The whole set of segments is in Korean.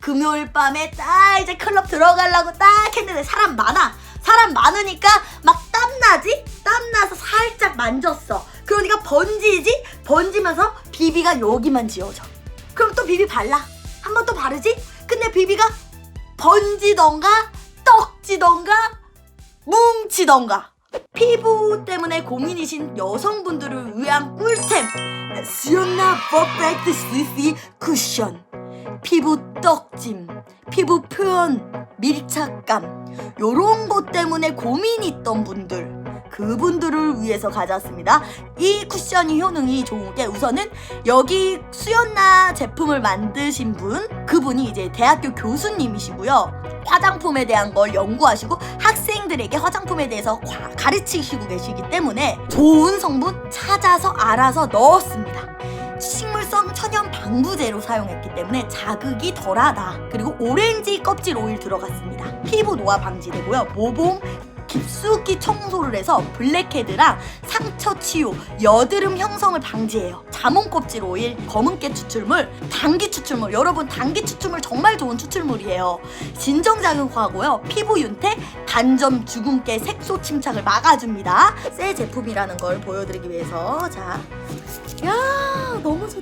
금요일 밤에 딱 이제 클럽 들어가려고 딱 했는데 사람 많아. 사람 많으니까 막 땀나지? 땀나서 살짝 만졌어. 그러니까 번지지? 번지면서 비비가 여기만 지워져. 그럼 또 비비 발라. 한 번 또 바르지? 근데 비비가 번지던가 떡지던가 뭉치던가 피부 때문에 고민이신 여성분들을 위한 꿀템 수연나 퍼펙트 CC 쿠션 피부 떡짐 피부 표현 밀착감 요런 것 때문에 고민이 있던 분들 그분들을 위해서 가져왔습니다. 이 쿠션이 효능이 좋은 게 우선은 여기 수연나 제품을 만드신 분 그분이 이제 대학교 교수님이시고요. 화장품에 대한 걸 연구하시고 학생들에게 화장품에 대해서 과- 가르치시고 계시기 때문에 좋은 성분 찾아서 알아서 넣었습니다. 방부제로 사용했기 때문에 자극이 덜하다. 그리고 오렌지 껍질 오일 들어갔습니다. 피부 노화 방지되고요. 모공 깊숙이 청소를 해서 블랙헤드랑 상처 치유, 여드름 형성을 방지해요. 자몽 껍질 오일, 검은깨 추출물, 당기 추출물. 여러분 당기 추출물 정말 좋은 추출물이에요. 진정 자극하고요. 피부 윤태, 반점 주근깨 색소 침착을 막아줍니다. 새 제품이라는 걸 보여드리기 위해서 자, 야 너무 좋다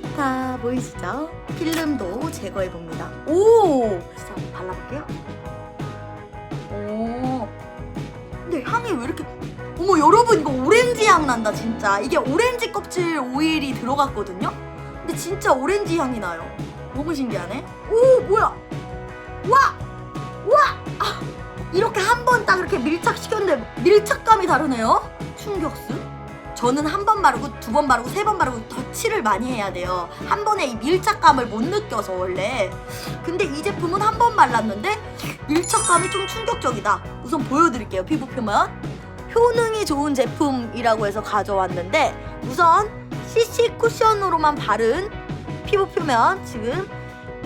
보이시죠? 필름도 제거해 봅니다. 오, 진짜 한번 발라볼게요. 오, 근데 향이 왜 이렇게 어머 여러분 이거 오렌지 향 난다 진짜. 이게 오렌지 껍질 오일이 들어갔거든요? 근데 진짜 오렌지 향이 나요. 너무 신기하네. 오 뭐야? 와와! 아, 이렇게 한 번 딱 이렇게 밀착시켰는데 밀착감이 다르네요? 충격스 저는 한 번 바르고 두 번 바르고 세 번 바르고 덧칠을 많이 해야 돼요 한 번에 이 밀착감을 못 느껴서 원래 근데 이 제품은 한 번 발랐는데 밀착감이 좀 충격적이다. 우선 보여드릴게요. 피부 표면. 효능이 좋은 제품이라고 해서 가져왔는데 우선 CC 쿠션으로만 바른 피부 표면 지금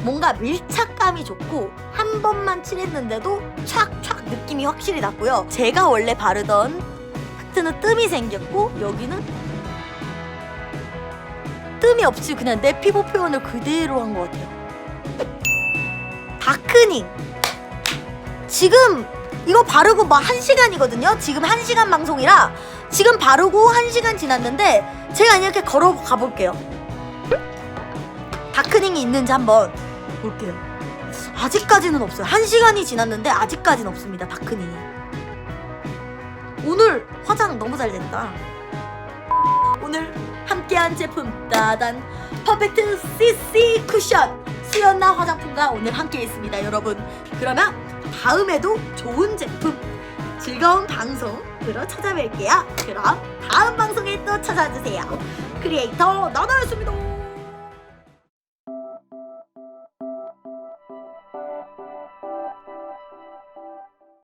뭔가 밀착감이 좋고 한 번만 칠했는데도 촥촥 느낌이 확실히 났고요. 제가 원래 바르던 하트는 뜸이 생겼고 여기는 뜸이 없이 그냥 내 피부 표현을 그대로 한 것 같아요. 다크닝 지금 이거 바르고 막한 시간이거든요. 지금 한 시간 방송이라 지금 바르고 한 시간 지났는데 제가 이렇게 걸어 가 볼게요. 다크닝이 있는지 한번 볼게요. 아직까지는 없어요. 한 시간이 지났는데 아직까지는 없습니다. 다크닝이. 오늘 화장 너무 잘 됐다. 오늘 함께한 제품 따단 퍼펙트 CC 쿠션 수연나 화장품과 오늘 함께했습니다, 여러분. 그러면 다음에도 좋은 제품, 즐거운 방송으로 찾아뵐게요. 그럼 다음 방송에 또 찾아주세요. 크리에이터 나나였습니다.